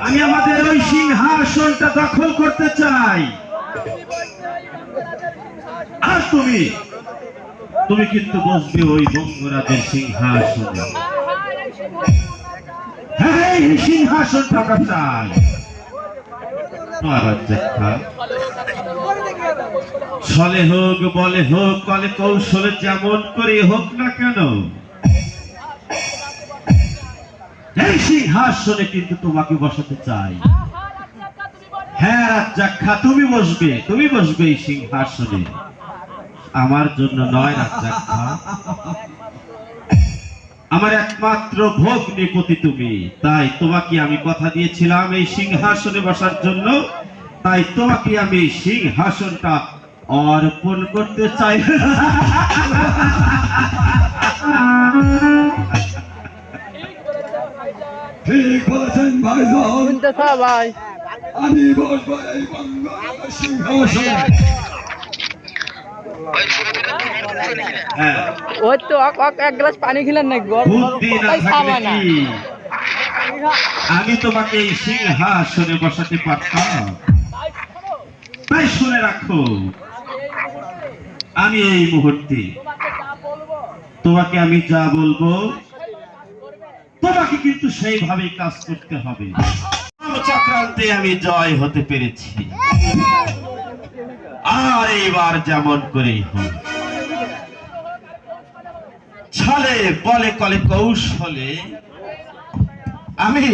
আমি আমাদের ওই সিংহাসনটা দখল করতে চাই। আর তুমি? তুমি কিন্তু বসবে ওই বঙ্গরাজের সিংহাসনে। হ্যাঁ এই সিংহাসনটা চাই। ছলে হোক, বলে হোক, কলে কৌশলে যেমন করে হোক না কেন এই সিংহাসনে কিন্তু তোমাকে বসাতে চাই। হ্যাঁ রাজ্জাক্ষা তুমি বসবে তুমি বসবে এই সিংহাসনে। আমার জন্য নয় রাজ্জাক্ষা আমার একমাত্র ভোগ নিপতি তুমি। তাই তোমাকে আমি কথা দিয়েছিলাম এই সিংহাসনে বসার জন্য। তাই তোমাকে আমি সিংহাসনটা অর্পণ করতে চাই। শুনতে ভাই। আমি বসবো এই বাংলার সিংহাসনে। হ্যাঁ। ওই তো এক- গ্লাস পানি খেলেন না আমি তোমাকে এই সিংহাসনে বসাতে পারতাম। তাই শুনে রাখো। আমি এই মুহূর্তে তোমাকে আমি যা বলব তোমাকে কিন্তু সেইভাবেই কাজ করতে হবে। চক্রান্তে আমি জয় হতে পেরেছি। আর এইবার যেমন করেই হোক। ছলে বলে কলে কৌশলে আমি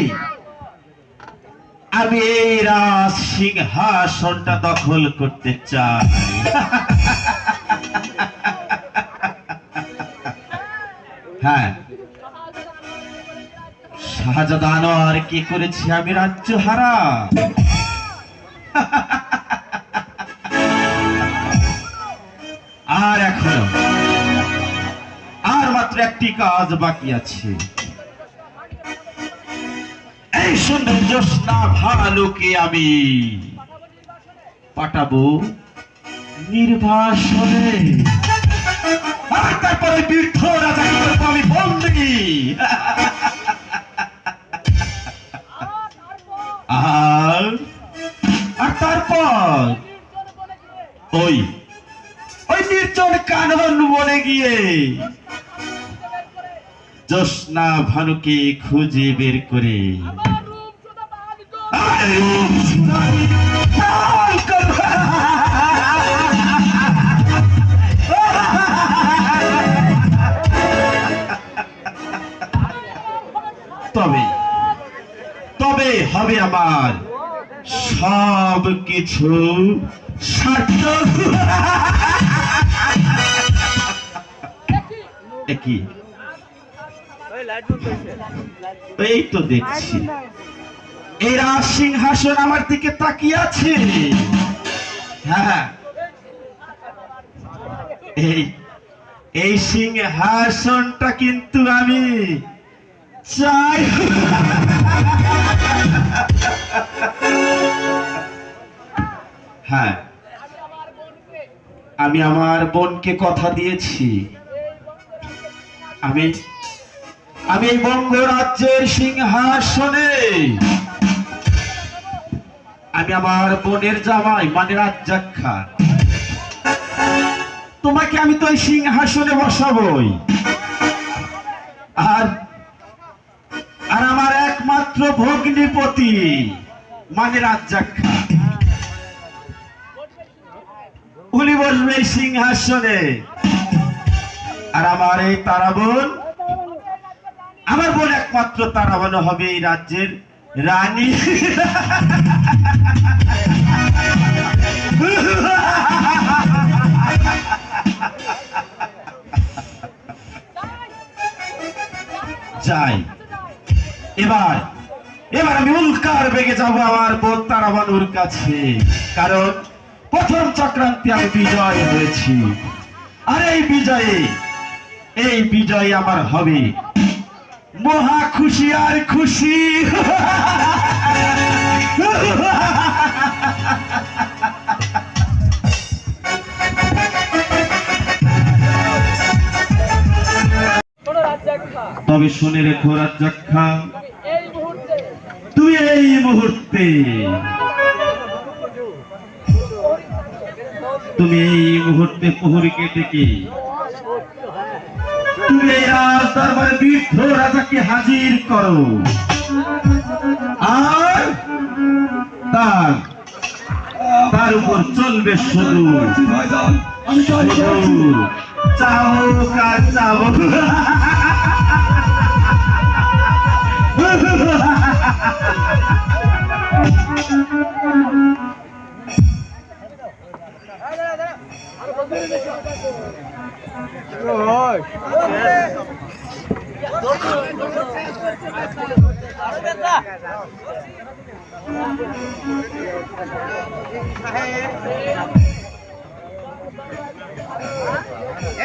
আমি এই রাজ সিংহাসনটা দখল করতে চাই। হ্যাঁ। কি করেছি আমি রাজ্য হারা? আর এখনও, আর মাত্র একটি কাজ বাকি আছে। এই সুন্দর জ্যোৎস্না ভালুকে আমি পাঠাবো নির্বাসনে। ওই ওই নির্জন কানন বনে গিয়ে জ্যোৎস্না ভানুকে খুঁজে বের করে। তবে তবে হবে আমার সব কিছু এই তো দেখছি। এই রাজ সিংহাসন আমার দিকে তাকিয়ে আছে হ্যাঁ। এই এই সিংহাসনটা কিন্তু আমি চাই। হ্যাঁ। আমি আমার বোনকে কথা দিয়েছি। আমি আমি বঙ্গরাজ্যের সিংহাসনে। আমি আমার বোনের জামাই মানে রাজ্জাক তোমাকে আমি তো সিংহাসনে বসাবই। আর আর আমার একমাত্র ভগ্নিপতি মানে রাজ্জাক উনি বসবে সিংহাসনে। আর আমার এই তারা বোন, আমার বোন একমাত্র তারা বোন হবে এই রাজ্যের রানী। যাই। এবার এবার আমি উল্কার বেগে যাব আমার বোন তারাবানুর কাছে। কারণ প্রথম চক্রান্তে আমি বিজয় হয়েছি। আর এই বিজয়ে এই বিজয় আমার হবে। মহা খুশি আর খুশি। তবে শুনে রেখো রাজ্জাক খান এই তুমি এই মুহূর্তে তুমি এই মুহূর্তে প্রহরীকে ডেকে তুমি এই রাজ বৃদ্ধ রাজাকে হাজির করো। আর তার তার উপর চলবে শুধু চাবো কার চাবো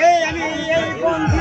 এই আমি এই বন্ধু